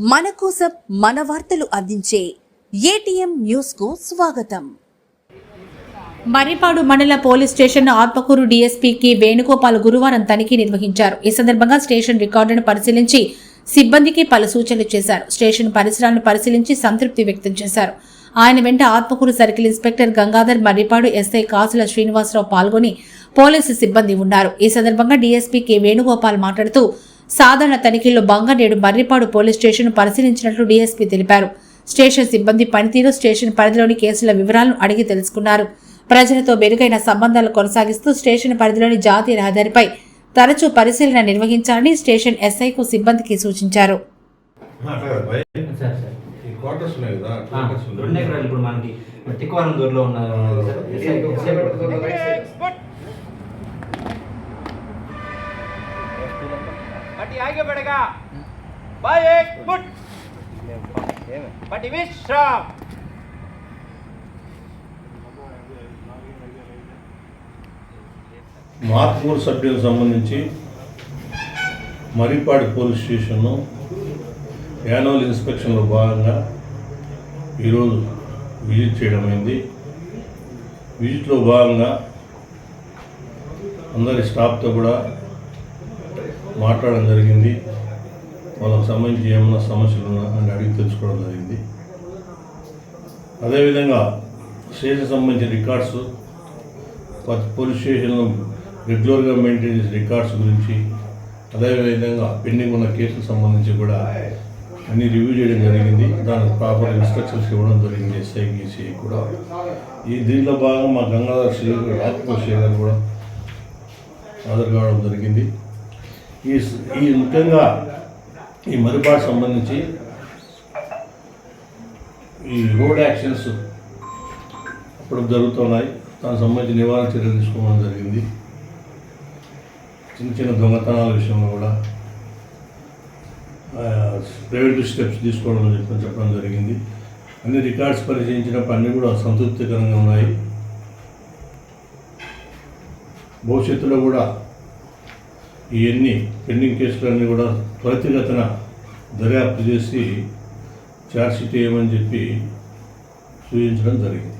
మన కోసం మన వార్తలు అందించే ఏటీఎం న్యూస్కు స్వాగతం. మర్రిపాడు మండల పోలీస్ స్టేషన్ ఆత్మకూరు డీఎస్పీకి వేణుగోపాల్ గురువారం తనిఖీ నిర్వహించారు. ఈ సందర్భంగా స్టేషన్ రికార్డును పరిశీలించి సిబ్బందికి పలు సూచనలు చేశారు. స్టేషన్ పరిసరాలను పరిశీలించి సంతృప్తి వ్యక్తం చేశారు. ఆయన వెంట Atmakur circle inspector Gangadhar Marripadu SI Kasula Srinivasarao పాల్గొని పోలీసు సిబ్బంది ఉన్నారు. ఈ సందర్భంగా డీఎస్పీ కె వేణుగోపాల్ మాట్లాడుతూ సాధారణ తనిఖీల్లో భాగంగా నేడు మర్రిపాడు పోలీస్ స్టేషన్ పరిశీలించినట్లు డీఎస్పీ తెలిపారు. స్టేషన్ సిబ్బంది పనితీరు స్టేషన్ పరిధిలోని కేసుల వివరాలను అడిగి తెలుసుకున్నారు. ప్రజలతో మెరుగైన సంబంధాలు కొనసాగిస్తూ స్టేషన్ పరిధిలోని జాతీయ రహదారిపై తరచూ పరిశీలన నిర్వహించాలని స్టేషన్ ఎస్ఐకు సిబ్బందికి సూచించారు. ఇప్పుడు మనకి తిక్కువరం దూరంలో ఉన్న आगे बढ़ेगा बाय एक फुट पट्टी विश्राम మార్పూర్ సభ్యులకు సంబంధించి మరిపాడు పోలీస్ స్టేషన్ను యాన్యువల్ ఇన్స్పెక్షన్లో భాగంగా ఈరోజు విజిట్ చేయడం అయింది విజిట్లో భాగంగా అందరి స్టాఫ్తో కూడా మాట్లాడడం జరిగింది. వాళ్ళకు సంబంధించి ఏమైనా సమస్యలు ఉన్నా అని అడిగి తెలుసుకోవడం జరిగింది. అదేవిధంగా స్టేషన్ సంబంధించిన రికార్డ్స్ పోలీస్ స్టేషన్లో రెగ్యులర్గా మెయింటైన్ చేసే రికార్డ్స్ గురించి అదేవిధంగా పెండింగ్ ఉన్న కేసులకు సంబంధించి కూడా అన్ని రివ్యూ చేయడం జరిగింది. దానికి ప్రాపర్ ఇన్స్ట్రక్షన్స్ ఇవ్వడం జరిగింది ఎస్ఐ కూడా. ఈ దీంట్లో భాగంగా మా గంగాధర్ శ్రీ రాత్పూర్ శ్రీ గారు కూడా హాజరు కావడం జరిగింది. ఈ ఈ ముఖ్యంగా ఈ మరిపాటు సంబంధించి ఈ రోడ్ యాక్షన్స్ అప్పుడు జరుగుతున్నాయి. దానికి సంబంధించి నివారణ చర్యలు తీసుకోవడం జరిగింది. చిన్న చిన్న దొంగతనాల విషయంలో కూడా ప్రైవేట్ స్టెప్స్ తీసుకోవడం చెప్పి చెప్పడం జరిగింది. అన్ని రికార్డ్స్ పరిశీలించినప్పుడు అన్నీ కూడా సంతృప్తికరంగా ఉన్నాయి. భవిష్యత్తులో కూడా ఇవన్నీ పెండింగ్ కేసులన్నీ కూడా త్వరితగతన దర్యాప్తు చేసి ఛార్జ్షీట్ వేయమని చెప్పి సూచించడం జరిగింది.